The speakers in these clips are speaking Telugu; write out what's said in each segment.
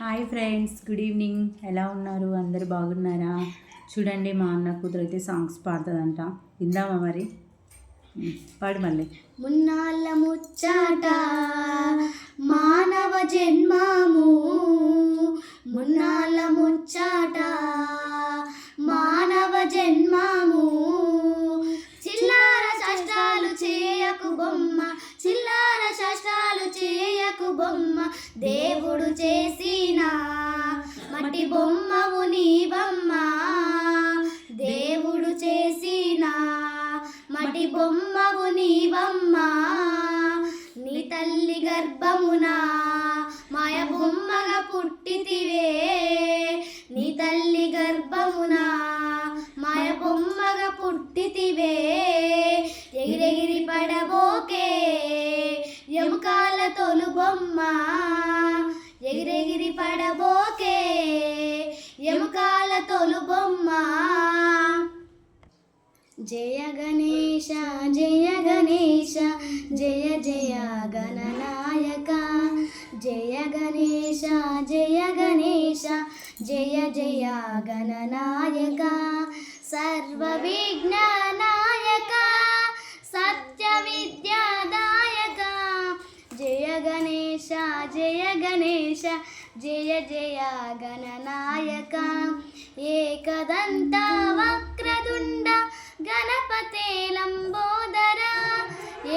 Hi friends good evening. ఎలా ఉన్నారు? అందరు బాగున్నారా? చూడండి మా అన్న కూతురు అయితే సాంగ్స్ పాడుతుందంట. విందామా మరి? పాడు మళ్ళీ. మున్నాళ్ళ ముచ్చాట మానవ జన్మము. మున్నాళ్ళ ముచ్చాట మానవ జన్మము. చిల్లార కష్టాలు చేయకు బొమ్మ చిల్లార కష్టాలు చేయకు బొమ్మ. దేవుడు చేసి బొమ్మవు నీ బొమ్మ దేవుడు చేసిన మటి బొమ్మవు నీవమ్మ. నీ తల్లి గర్భమున మాయ బొమ్మగా పుట్టితివే. నీ తల్లి గర్భమున మాయ బొమ్మగా పుట్టితివే. ఎగిరెగిరి పడబోకే ఎముకాల తోలు బొమ్మ జయ గణేశ జయ గణేశ జయ జయ గణనాయక జయ గణేశ జయ గణేశ జయ జయ గణనాయక సర్వ విజ్ఞానాయక సత్య విద్యాదాయక జయ గణేశ జయ గణేశ జయ జయ గణనాయక ఏకదంత వక్రదుండ గణపతే లంబోదర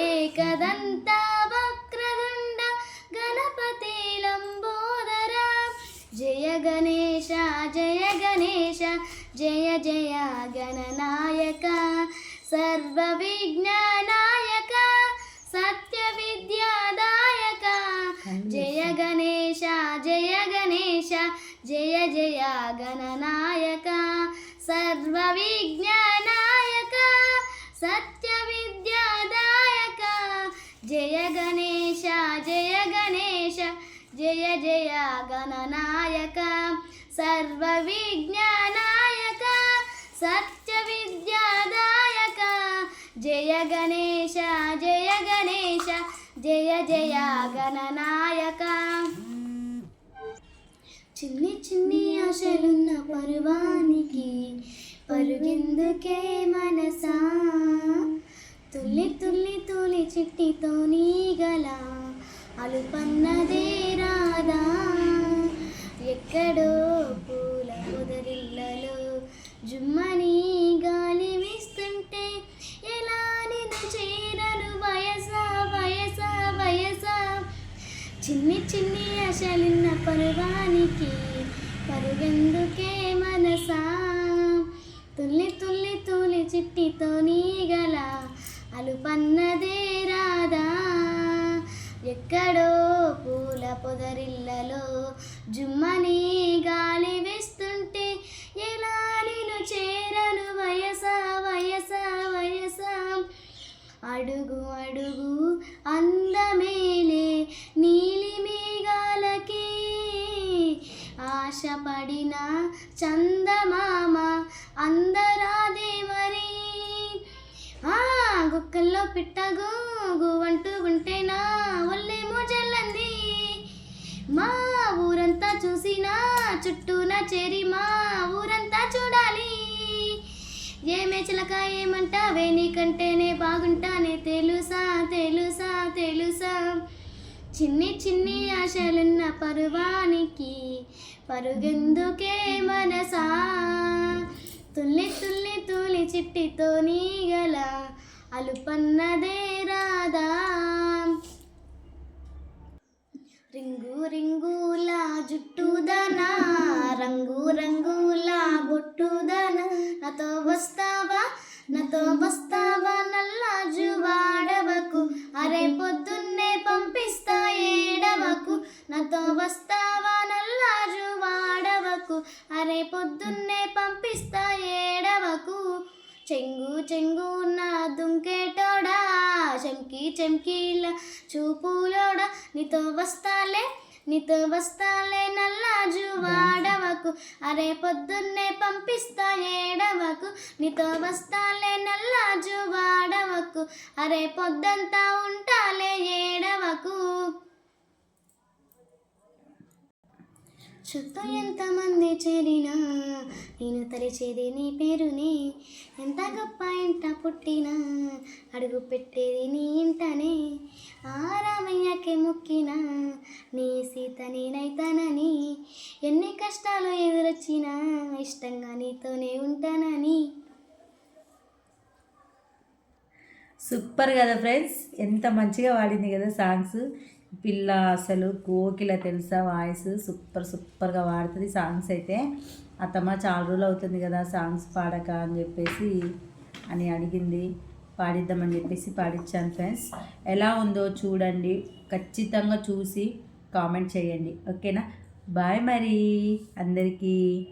ఏకదంత వక్రదుండ గణపతే లంబోదర జయ గణేశ జయ గణేశ జయ జయ గణనాయక సర్వ విజ్ఞానాయక సత్య విద్యాదాయక జయ గణేశ జయ గణేశ జయ జయ గణనాయక సర్వ విజ్ఞాన సత్య విద్యాదాయక జయ గణేశ జయ గణేశ జయ జయ గణనాయక. సర్వ విజ్ఞానాయక సత్య విద్యాదాయక జయ గణేశ జయ గణేశ జయ జయ గణనాయక. చిన్ని చిన్ని ఆశలున్న పరువానికి పరుగెందుకే మనసా? తుల్లి తుల్లి తులి చిట్టితో నీగల అలుపన్నదే రాదా ఎక్కడో పూల పొదరిల్లలో జుమ్మని గాలి వీస్తుంటే ఎలా నిన్ను చేరను? వయస వయస వయస. చిన్ని చిన్ని ఆశలున్న పరువానికి పరుగెందుకే మనసా? తుల్లి తుల్లి తులి చిట్టితో నీగల అలుపన్నదే రాదా ఎక్కడో పూల పొదరిల్లలో జుమ్మని గాలి వేస్తుంటే ఎలా నేను చేరను వయసా వయస వయస. అడుగు అడుగు అందమేలే నీలి మేఘాలకి. ఆశపడిన చందమామ అందరూ గుక్కల్లో పిట్టగు అంటూ ఉంటేనా ఒళ్ళేమో జల్లంది. మా ఊరంతా చూసినా చుట్టూన చేరి మా ఊరంతా చూడాలి. ఏమే చిలక ఏమంటావే? నీకంటేనే బాగుంటానే. తెలుసా తెలుసా తెలుసా? చిన్ని చిన్ని ఆశలున్న పరువానికి పరుగెందుకే మనసా? తుల్లి తుల్లి తులి చిట్టితో నీగల అలుపన్నదే రాధా. రింగు రింగుల జుట్టుదన రంగు రంగుల బొట్టుదన. నాతో వస్తావా నాతో వస్తావా నల్లాజు వాడవకు అరే పొద్దున్నే పంపిస్తా ఏడవకు. నాతో వస్తావా నల్లాజు వాడవకు అరే పొద్దున్నే పంపిస్తా ఏడవకు. చెంగు చెంగు నా ఈ చెంకీల చూపులోడ నీతో వస్తాలే నీతో వస్తాలే నల్లాజు వాడవకు. అరే పొద్దున్నే పంపిస్తా ఏడవకు నీతో వస్తాలే నల్లాజు వాడవకు. అరే పొద్దంతా ఉంటాలే ఏడవకు. చుట్టూ ఎంతమంది చేరినా నేను తలిచేది నీ పేరునే. ఎంత గొప్ప ఇంట పుట్టినా అడుగు పెట్టేది నీ ఇంటనే. ఆ మొక్కినా నీ సీత నేనైతానని. ఎన్ని కష్టాలు ఎదురొచ్చినా ఇష్టంగా నీతోనే ఉంటానని. సూపర్ కదా ఫ్రెండ్స్? ఎంత మంచిగా వాడింది కదా సాంగ్స్. పిల్ల అసలు కోకిల తెలుసా? వాయిస్ సూపర్ సూపర్గా పాడుతుంది సాంగ్స్ అయితే అత్తమ్మ చాలా రోజులు అవుతుంది కదా సాంగ్స్ పాడక అని చెప్పేసి అని అడిగింది. పాడిద్దామని చెప్పేసి పాడించాను ఫ్రెండ్స్. ఎలా ఉందో చూడండి. ఖచ్చితంగా చూసి కామెంట్ చేయండి. ఓకేనా? బాయ్ మరి అందరికీ.